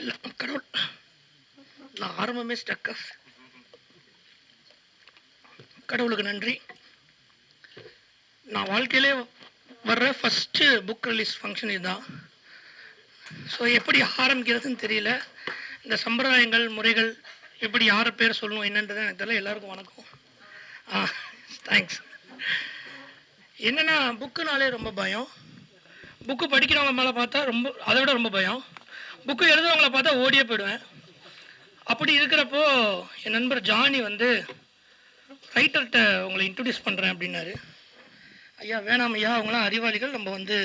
இல்லை கடவுள். நான் ஆரம்பமே ஸ்டக்கா கடவுளுக்கு நன்றி. நான் வாழ்க்கையிலே வர்ற ஃபஸ்ட்டு புக் ரிலீஸ் ஃபங்க்ஷன் இதுதான். ஸோ எப்படி ஆரம்பிக்கிறதுன்னு தெரியல. இந்த சம்பிரதாயங்கள் முறைகள் எப்படி யாரை பேர் சொல்லணும் என்னன்றது எனக்கு தெரியல. எல்லாருக்கும் வணக்கம். ஆ தேங்க்ஸ் என்னென்னா புக்குனாலே ரொம்ப பயம். புக்கு படிக்கிறவங்க மேலே பார்த்தா ரொம்ப அதை விட ரொம்ப பயம். புக்கு எழுதுறவங்கள பார்த்தா ஓடியே போயிடுவேன். அப்படி இருக்கிறப்போ என் நண்பர் ஜானி வந்து ரைட்டர்கிட்ட உங்களை இன்ட்ரடியூஸ் பண்ணுறேன் அப்படின்னாரு. ஐயா வேணாம் ஐயா அவங்களாம் அறிவாளிகள் நம்ம வந்து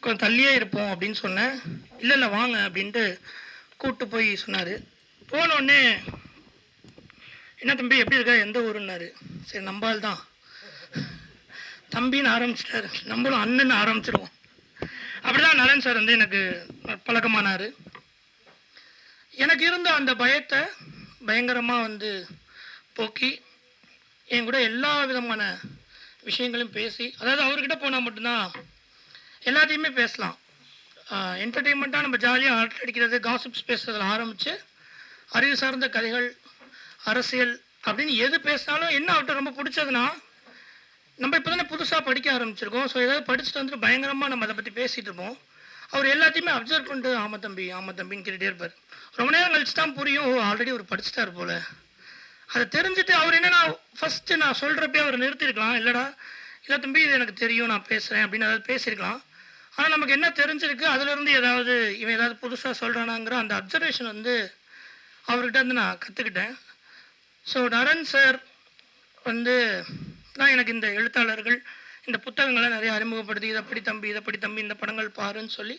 கொஞ்சம் தள்ளியே இருப்போம் அப்படின்னு சொன்னேன். இல்லை இல்லை வாங்க அப்படின்ட்டு கூப்பிட்டு போய் சொன்னார். போனோடனே என்ன தம்பி எப்படி இருக்கா? எந்த ஊருன்னாரு? சரி நம்பால் தான். தம்பின்னு ஆரம்பிச்சிட்டாரு. நம்மளும் அண்ணன் ஆரம்பிச்சிருவோம். அப்படிதான் நலன் சார் வந்து எனக்கு பழக்கமானார். எனக்கு இருந்த அந்த பயத்தை பயங்கரமாக வந்து போக்கி என் கூட எல்லா விதமான விஷயங்களும் பேசி அதாவது அவர்கிட்ட போனால் மட்டும்தான் எல்லாத்தையுமே பேசலாம். என்டர்டெயின்மெண்ட்டாக நம்ம ஜாலியாக ஆர்ட் அடிக்கிறது காசிப்ஸ் பேசுறதில் ஆரம்பித்து அறிவு சார்ந்த கதைகள் அரசியல் அப்படின்னு எது பேசினாலும் என்ன அவர்கிட்ட ரொம்ப பிடிச்சதுன்னா நம்ம இப்போ தானே புதுசாக படிக்க ஆரம்பிச்சிருக்கோம். ஸோ ஏதாவது படிச்சுட்டு வந்துட்டு பயங்கரமாக நம்ம அதை பற்றி பேசிகிட்டு இருப்போம். அவர் எல்லாத்தையுமே அப்சர்வ் பண்ணிட்டு ஆமாம் தம்பி ஆமாம் தம்பின்னு கேட்டுகிட்டே இருப்பார். ரொம்ப நேரம் கழிச்சு தான் புரியும் ஓ ஆல்ரெடி அவர் படிச்சுட்டார் போல. அதை தெரிஞ்சுட்டு அவர் என்னென்னா ஃபஸ்ட்டு நான் சொல்கிறப்பே அவர் நிறுத்திருக்கலாம். இல்லைடா இல்லை தம்பி இது எனக்கு தெரியும் நான் பேசுகிறேன் அப்படின்னு அதாவது பேசியிருக்கலாம். ஆனால் நமக்கு என்ன தெரிஞ்சிருக்கு அதுலேருந்து ஏதாவது இவன் ஏதாவது புதுசாக சொல்கிறானாங்கிற அந்த அப்சர்வேஷன் வந்து அவர்கிட்ட வந்து நான் கற்றுக்கிட்டேன் ஸோ நரன் சார் வந்து தான் எனக்கு இந்த எழுத்தாளர்கள் இந்த புத்தகங்களை நிறைய அறிமுகப்படுத்தி இதை படி தம்பி இதை படி தம்பி இந்த படங்கள் பாருன்னு சொல்லி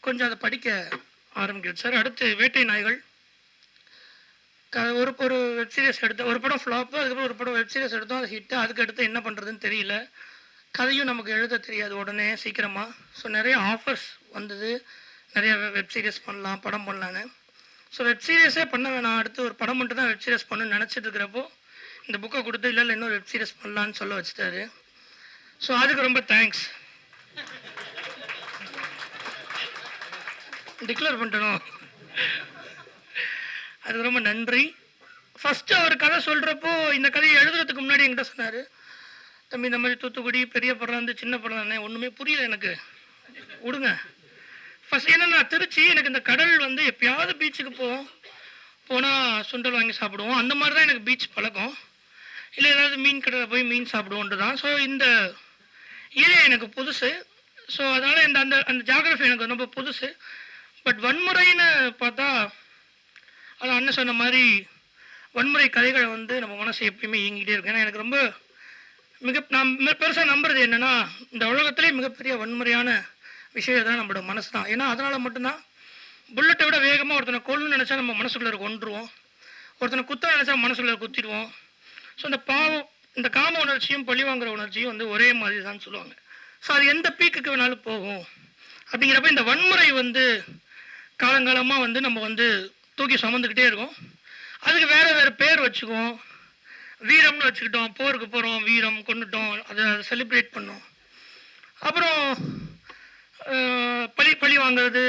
கொஞ்சம் அதை படிக்க ஆரம்பிக்கிறது. சார் அடுத்து வேட்டை நாய்கள். க- ஒரு ஒரு வெப் சீரிஸ் எடுத்தோம் ஒரு படம் ஃப்ளாப்பு அதுக்கப்புறம் ஒரு படம் வெப் சீரிஸ் எடுத்தோம் அது ஹிட்டு அதுக்கு அடுத்து என்ன பண்ணுறதுன்னு தெரியல. கதையும் நமக்கு எழுத தெரியாது உடனே சீக்கிரமாக ஸோ நிறைய ஆஃபர்ஸ் வந்தது. நிறைய வெப் சீரிஸ் பண்ணலாம் படம் பண்ணலான்னு. ஸோ வெப் சீரிஸே பண்ண வேணாம். அடுத்து ஒரு படம் மட்டும் தான் வெப் சீரிஸ் பண்ணணும்னு நினச்சிட்டு இருக்கிறப்போ இந்த புக்கை கொடுத்து இல்லை இல்லை இன்னொரு வெப் சீரிஸ் பண்ணலான்னு சொல்ல வச்சுட்டாரு. ஸோ அதுக்கு ரொம்ப தேங்க்ஸ் டிக்ளேர் பண்ணிட்டனோ? அதுக்கு ரொம்ப நன்றி. ஃபஸ்ட்டு அவர் கதை சொல்கிறப்போ இந்த கதையை எழுதுறதுக்கு முன்னாடி என்கிட்ட சொன்னார். தம்பி இந்த மாதிரி தூத்துக்குடி பெரிய படம் வந்து சின்ன படம் தானே? ஒன்றுமே புரியல எனக்கு. விடுங்க. ஃபஸ்ட் என்னன்னா திருச்சி எனக்கு இந்த கடல் வந்து எப்பயாவது பீச்சுக்கு போவோம். போனால் சுண்டல் வாங்கி சாப்பிடுவோம். அந்த மாதிரி தான் எனக்கு பீச் பழக்கம். இல்லை ஏதாவது மீன் கடையில் போய் மீன் சாப்பிடுவோன்ட்டு தான் ஸோ இந்த இது எனக்கு புதுசு. ஸோ அதனால் இந்த அந்த அந்த ஜாகிரஃபி எனக்கு ரொம்ப புதுசு. பட் வன்முறைன்னு பார்த்தா அது அண்ணன் சொன்ன மாதிரி வன்முறை கதைகளை வந்து நம்ம மனசு எப்பயுமே இயங்கிட்டே இருக்கு ஏன்னா எனக்கு ரொம்ப மிக நான் பெருசாக நம்புறது என்னென்னா இந்த உலகத்திலே மிகப்பெரிய வன்முறையான விஷயம் தான் நம்மளோட மனசு தான். ஏன்னா அதனால் மட்டும்தான் புல்லட்டை விட வேகமாக ஒருத்தனை கொல்லணும்னு நினச்சா நம்ம மனசுக்குள்ளே கொண்டுருவோம் ஒருத்தனை குத்த நினச்சா மனசுக்குள்ளே குத்திடுவோம். ஸோ அந்த பாவம் இந்த காம உணர்ச்சியும் பழி வாங்குற உணர்ச்சியும் வந்து ஒரே மாதிரி தான் சொல்லுவாங்க. ஸோ அது எந்த பீக்குக்கு வேணாலும் போகும். அப்படிங்கிறப்ப இந்த வன்முறை வந்து காலங்காலமாக வந்து நம்ம வந்து தூக்கி சுமந்துக்கிட்டே இருக்கோம். அதுக்கு வேறு வேறு பேர் வச்சுக்குவோம். வீரம்னு வச்சுக்கிட்டோம். போருக்கு போகிறோம் வீரம் கொண்டுட்டோம். அதை செலிப்ரேட் பண்ணோம். அப்புறம் பழி பழி வாங்குறது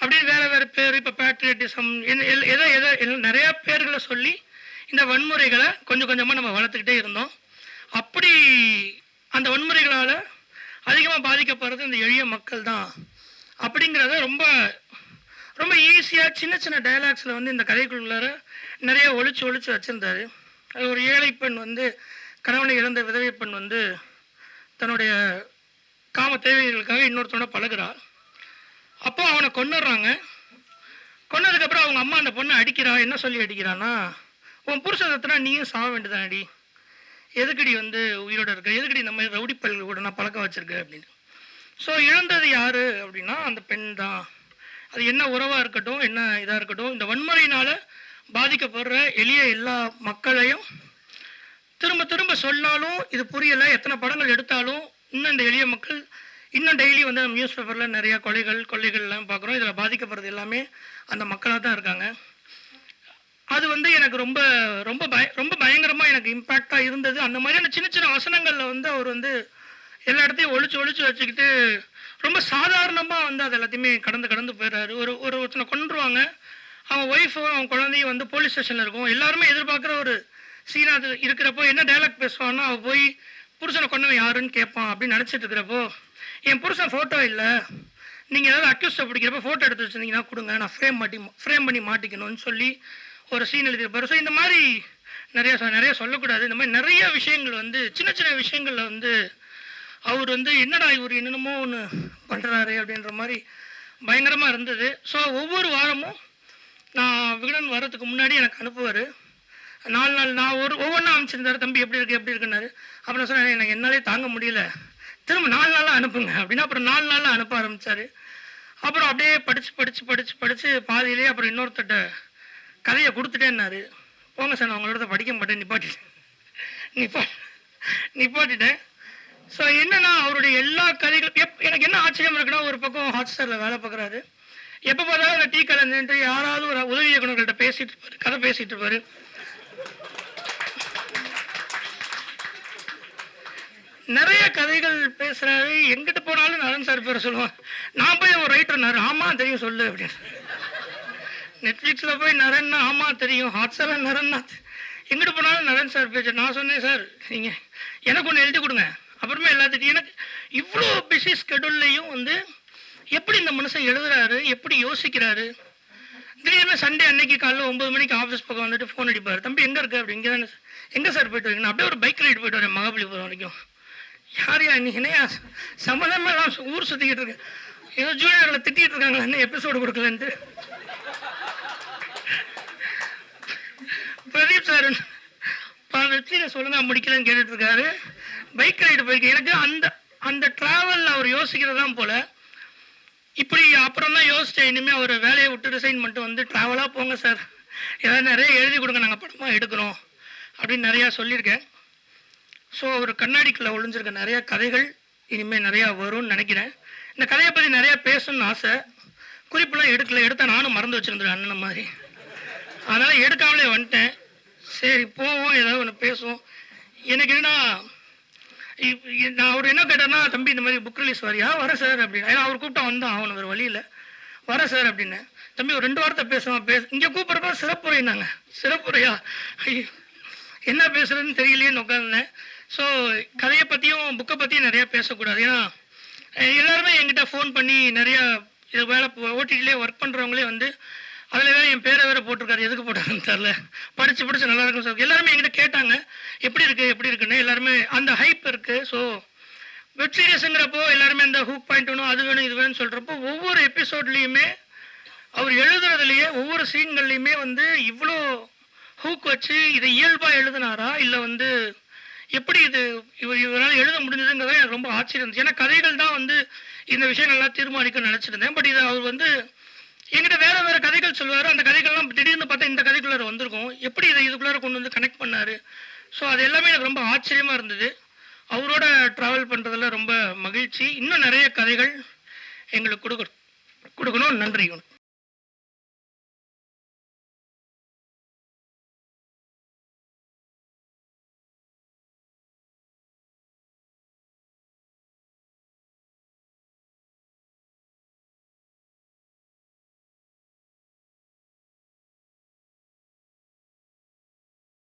அப்படின்னு வேறு வேறு பேர் இப்போ பேட்ரியட்டிசம் எதோ எதோ நிறையா பேர்களை சொல்லி இந்த வன்முறைகளை கொஞ்சம் கொஞ்சமாக நம்ம வளர்த்துக்கிட்டே இருந்தோம். அப்படி அந்த வன்முறைகளால் அதிகமாக பாதிக்கப்படுறது இந்த எளிய மக்கள் தான். அப்படிங்கிறத ரொம்ப ரொம்ப ஈஸியாக சின்ன சின்ன டயலாக்ஸில் வந்து இந்த கதைக்குள்ளார நிறைய ஒழிச்சு ஒழிச்சு வச்சுருந்தாரு. அது ஒரு ஏழை பெண் வந்து கணவனை இழந்த விதவை பெண் வந்து தன்னுடைய காம தேவைகளுக்காக இன்னொருத்தனோட பழகுறா. அப்போ அவனை கொண்டுடுறாங்க கொன்னதுக்கப்புறம் அவங்க அம்மா அந்த பொண்ணை அடிக்கிறா. என்ன சொல்லி அடிக்கிறான்னா உன் புருஷன் நீயும் சாக வேண்டியதானடி எதுக்கடி வந்து உயிரோட இருக்க? எதுக்கடி இந்த மாதிரி ரவுடி பல்கள் கூட நான் பழக்கம் வச்சிருக்க அப்படின்னு. ஸோ இழந்தது யாரு அப்படின்னா அந்த பெண் தான். அது என்ன உறவாக இருக்கட்டும் என்ன இதாக இருக்கட்டும் இந்த வன்முறையினால பாதிக்கப்படுற எளிய எல்லா மக்களையும் திரும்ப திரும்ப சொன்னாலும் இது புரியலை எத்தனை படங்கள் எடுத்தாலும் இன்னும் இந்த எளிய மக்கள் இன்னும் டெய்லி வந்து நம்ம நியூஸ் பேப்பரில் நிறையா கொலைகள் கொள்ளைகள்லாம் பார்க்குறோம். இதில் பாதிக்கப்படுறது எல்லாமே அந்த மக்களாக தான் இருக்காங்க. அது வந்து எனக்கு ரொம்ப ரொம்ப பய ரொம்ப பயங்கரமாக எனக்கு இம்பேக்டாக இருந்தது. அந்த மாதிரியான சின்ன சின்ன வசனங்களில் வந்து அவர் வந்து எல்லா இடத்தையும் ஒழிச்சு ஒழிச்சு வச்சுக்கிட்டு ரொம்ப சாதாரணமாக வந்து அது எல்லாத்தையுமே கடந்து கடந்து போயிடுறாரு ஒரு ஒரு ஒருத்தனை கொண்டுருவாங்க அவன் ஒய்ஃபும் அவன் குழந்தையும் வந்து போலீஸ் ஸ்டேஷனில் இருக்கும். எல்லாருமே எதிர்பார்க்குற ஒரு சீனா அது இருக்கிறப்போ என்ன டைலாக் பேசுவான்னா அவன் போய் புருஷனை கொண்டவன் யாருன்னு கேட்பான் அப்படின்னு நினச்சிட்டு இருக்கிறப்போ என் புருஷன் ஃபோட்டோ இல்லை. நீங்கள் ஏதாவது அக்யூஸ்டை பிடிக்கிறப்ப ஃபோட்டோ எடுத்து வச்சிருந்தீங்கன்னா கொடுங்க. நான் ஃப்ரேம் மாட்டி ஃப்ரேம் பண்ணி மாட்டிக்கணும்னு சொல்லி ஒரு சீன் எழுதியிருப்பாரு. ஸோ இந்த மாதிரி நிறைய நிறைய சொல்லக்கூடாது. இந்த மாதிரி நிறைய விஷயங்கள் வந்து சின்ன சின்ன விஷயங்களில் வந்து அவர் வந்து என்னடா இவர் என்னென்னமோ ஒன்று பண்ணுறாரு அப்படின்ற மாதிரி பயங்கரமாக இருந்தது. ஸோ ஒவ்வொரு வாரமும் நான் விகடன் வர்றதுக்கு முன்னாடி எனக்கு அனுப்புவார். நாலு நாள் நான் ஒரு ஒவ்வொன்றா அனுப்பிச்சிருந்தாரு தம்பி எப்படி இருக்கு? எப்படி இருக்குன்னாரு? அப்புறம் நான் சொன்னேன் எனக்கு என்னாலே தாங்க முடியல. திரும்ப நாலு நாளாக அனுப்புங்க அப்படின்னா அப்புறம் நாலு நாளில் அனுப்ப ஆரம்பித்தார் அப்புறம் அப்படியே படித்து படித்து படித்து படித்து பாதியிலே அப்புறம் இன்னொருத்தட்ட கதையை கொடுத்துட்டேன்னாரு. போங்க சார் நான் உங்களோட படிக்க மாட்டேன் நிப்பாட்டிட்டேன். நிப்பா நிப்பாட்டிட்டேன். ஸோ என்னன்னா அவருடைய எல்லா கதைகளும் எப் எனக்கு என்ன ஆச்சரியம் இருக்குன்னா ஒரு பக்கம் ஹாட் ஸ்டாரில் வேலை பார்க்குறாரு. எப்போ பார்த்தாலும் அந்த டீ கடை நின்று யாராவது ஒரு உதவி இயக்குநர்கள்ட்ட பேசிட்டு இருப்பாரு கதை பேசிட்டு இருப்பாரு. நிறைய கதைகள் பேசுறாரு. எங்கிட்ட போனாலும் நரன் சார் பேர் சொல்லுவான். நான் போய் ஒரு ரைட்டர் ஆமா தெரியும் சொல்லு அப்படின்னு. நெட்ஃப்ளிக்ஸில் போய் நரன்னா ஆமாம் தெரியும். ஹாட்ஸ்டாரில் நரன்னா. எங்கிட்டு போனாலும் நரன் சார் பேச்சு நான் சொன்னேன் சார். நீங்கள் எனக்கு ஒன்று எழுதி கொடுங்க. அப்புறமே எல்லாத்துக்கும் எனக்கு இவ்வளோ பிஸி ஸ்கெடியூல்லையும் வந்து எப்படி இந்த மனுஷன் எழுதுறாரு? எப்படி யோசிக்கிறாரு? திடீர்னு சண்டே அன்னைக்கு காலைல ஒம்பது மணிக்கு ஆஃபீஸ் பக்கம் வந்துட்டு ஃபோன் அடிப்பார். தம்பி எங்கே இருக்க? அப்படி இங்கே தானே எங்கே சார் போயிட்டு வரீங்க? நான் அப்படியே ஒரு பைக் ரைடு போயிட்டு வரேன் மகாபலிபுரம் வரைக்கும். யார் யா நீ? என்னையா? ஊர் சுற்றிக்கிட்டு இருக்கேன். ஏதோ ஜூனியர்களை திட்டிகிட்டு இருக்காங்களா? என்ன எபிசோடு கொடுக்கலன்ட்டு? பிரதீப் சார் வெற்றியில் சொல்லுங்க முடிக்கலன்னு கேட்டுட்டு இருக்காரு பைக் ரைடு போயிருக்கேன். எனக்கு அந்த அந்த ட்ராவலில் அவர் யோசிக்கிறதான் போல. இப்படி அப்புறம் தான் யோசித்தேன் இனிமேல் அவர் வேலையை விட்டு ரிசைன் பண்ணிட்டு வந்து ட்ராவலாக போங்க சார். ஏதாவது நிறைய எழுதி கொடுங்க நாங்கள் படமாக எடுக்கிறோம் அப்படின்னு நிறையா சொல்லியிருக்கேன். ஸோ ஒரு கண்ணாடிக்குள்ளே ஒழிஞ்சிருக்க நிறையா கதைகள் இனிமேல் நிறையா வரும்னு நினைக்கிறேன். இந்த கதையை பற்றி நிறையா பேசணும்னு ஆசை. குறிப்பெல்லாம் எடுக்கல. எடுத்தால் நானும் மறந்து வச்சுருந்துருவேன் அண்ணன் மாதிரி. அதனால் எடுக்காமலே வந்துட்டேன். சரி போவோம் ஏதாவது ஒன்று பேசுவோம். எனக்கு என்னன்னா நான் அவர் என்ன கேட்டேன்னா தம்பி இந்த மாதிரி புக் ரிலீஸ் வரியா? வர சார் அப்படின்னு ஏன்னா அவர் கூப்பிட்டா வந்தான் அவனு ஒரு வழியில் வர சார் அப்படின்னு. தம்பி ஒரு ரெண்டு வார்த்தை பேசுவான் பேச. இங்கே கூப்பிட்றப்ப சிறப்புரைனாங்க சிறப்புரையா? ஐயோ என்ன பேசுறதுன்னு தெரியலையேன்னு உட்காந்துருந்தேன் ஸோ கதையை பற்றியும் புக்கை பற்றியும் நிறையா பேசக்கூடாது. ஏன்னா எல்லாருமே என்கிட்ட ஃபோன் பண்ணி நிறையா இது வேலை ஓடிடிலே ஒர்க் பண்ணுறவங்களே வந்து அதில் வேறு என் பேரை வேறு போட்டிருக்காரு. எதுக்கு போட்டாருன்னு தெரில படித்து படித்து நல்லா இருக்கும் சார். எல்லாருமே என்கிட்ட கேட்டாங்க. எப்படி இருக்குது எப்படி இருக்குன்னு. எல்லாருமே அந்த ஹைப் இருக்குது ஸோ வெப் சீரிஸுங்கிறப்போ எல்லாருமே அந்த ஹூக் பாயிண்ட் வேணும் அது வேணும் இது வேணும்னு சொல்கிறப்போ ஒவ்வொரு எபிசோட்லேயுமே அவர் எழுதுறதுலேயே ஒவ்வொரு சீன்கள்லையுமே வந்து இவ்வளோ ஹூக் வச்சு இதை இயல்பாக எழுதினாரா? இல்லை வந்து எப்படி இது இவர் இவரால் எழுத முடிஞ்சதுங்கிறத எனக்கு ரொம்ப ஆச்சரியம் இருந்துச்சு. ஏன்னா கதைகள் தான் வந்து இந்த விஷயம் நல்லா தீர்மானிக்க நினச்சிருந்தேன். பட் இதை அவர் வந்து என்கிட்ட வேற வேற கதைகள் சொல்லுவார். அந்த கதைகள்லாம் திடீர்னு பார்த்தா இந்த கதைக்குள்ளார வந்திருக்கும். எப்படி இதை இதுக்குள்ளார கொண்டு வந்து கனெக்ட் பண்ணார்? ஸோ அது எல்லாமே எனக்கு ரொம்ப ஆச்சரியமாக இருந்தது. அவரோட ட்ராவல் பண்ணுறதுல ரொம்ப மகிழ்ச்சி. இன்னும் நிறைய கதைகள் எங்களுக்கு கொடுக்க கொடுக்கணும். நன்றி